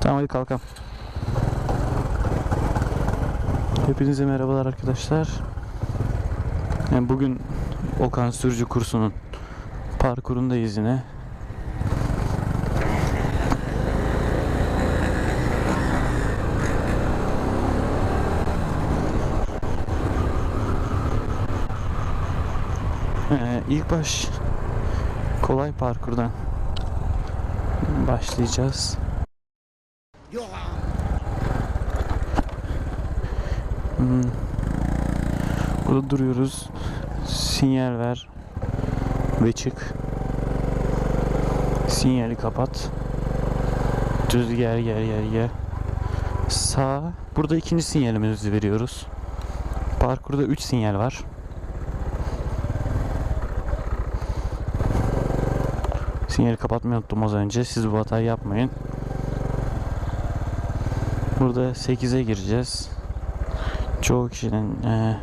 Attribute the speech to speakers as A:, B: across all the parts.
A: Tamam hadi kalkalım. Hepinize merhabalar arkadaşlar. Yani bugün Okan Sürücü kursunun parkurundayız yine. Ee, ilk baş kolay parkurdan başlayacağız. Hmm. Burada duruyoruz. Sinyal ver ve çık. Sinyali kapat. Düz gel gel gel gel. Sağ. Burada ikinci sinyalimizi veriyoruz. Parkurda 3 sinyal var. Sinyali kapatmayı unuttum az önce. Siz bu hatayı yapmayın. Burada 8'e gireceğiz. Çoğu kişinin eee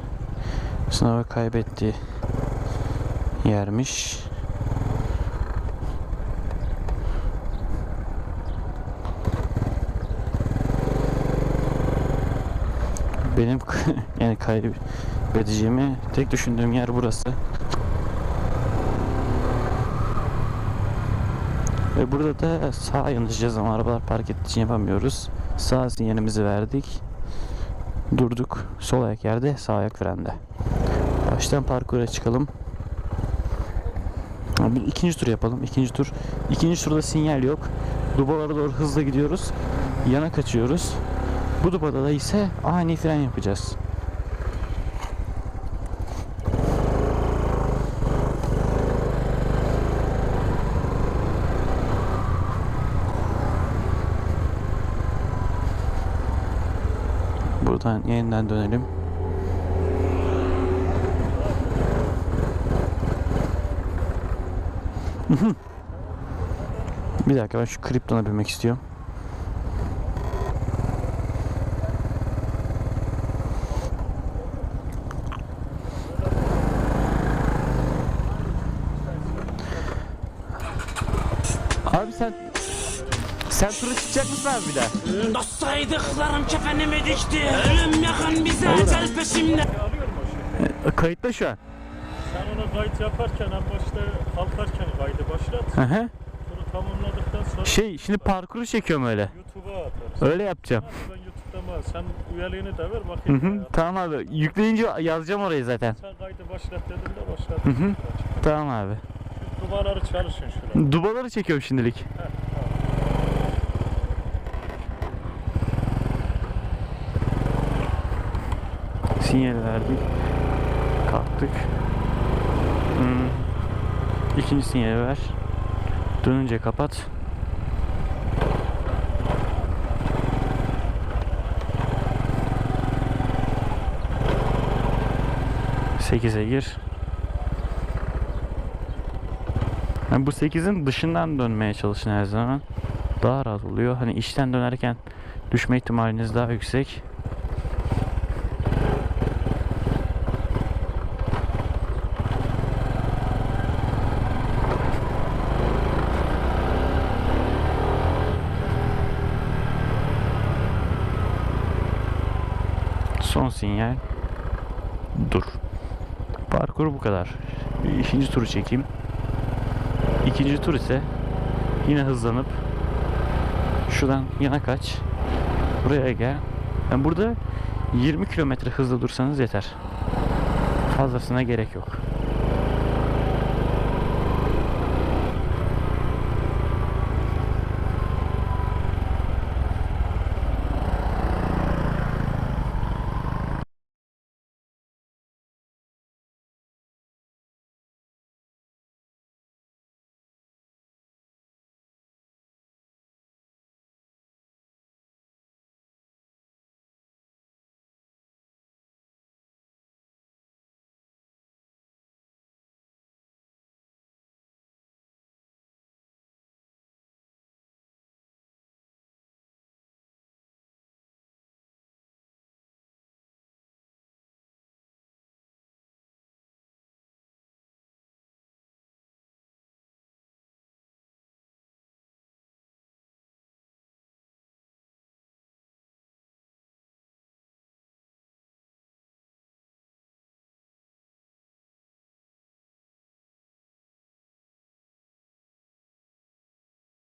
A: sınava kaybettiği yermiş. Benim yani kaybedeceğimi tek düşündüğüm yer burası. Ve burada da sağa yanaşacağız ama arabalar park ettiği için yapamıyoruz. Sağ sinyalimizi verdik. Durduk. Sol ayak yerde, sağ ayak frende. Baştan parkura çıkalım. Bir ikinci tur yapalım. İkinci tur. İkinci turda sinyal yok. Dubalara doğru hızla gidiyoruz. Yana kaçıyoruz. Bu dubada da ise ani fren yapacağız. Buradan yeniden dönelim. Bir dakika ben şu kriptona binmek istiyorum. Abi sen sen tura çıkacak mısın abi bir daha?
B: Dost saydıklarım kefenimi dikti Ölüm yakın bize ecel peşimde
A: E, Kayıtta şu an.
C: Sen ona kayıt yaparken en başta kalkarken kaydı başlat.
A: Hı hı.
C: Sonra tamamladıktan sonra
A: Şey şimdi parkuru çekiyorum öyle.
C: YouTube'a atarız.
A: Öyle yapacağım.
C: Hadi ben YouTube'da var. Sen üyeliğini de ver
A: Hı
C: bakayım.
A: hı.
C: ya.
A: Tamam abi. Yükleyince yazacağım orayı zaten.
C: Sen kaydı başlat dediğinde başlat.
A: Hı hı. Tamam abi.
C: Duvarları çalışın şuraya.
A: Dubaları çekiyorum şimdilik. Sinyal verdik. Kalktık. Hmm. İkinci sinyali ver. Dönünce kapat. Sekize gir. Yani bu 8'in dışından dönmeye çalışın her zaman. Daha rahat oluyor. Hani işten dönerken düşme ihtimaliniz daha yüksek. Son sinyal. Dur. Parkur bu kadar. İkinci turu çekeyim. İkinci tur ise yine hızlanıp şuradan yana kaç. Buraya gel. Yani burada 20 kilometre hızla dursanız yeter. Fazlasına gerek yok.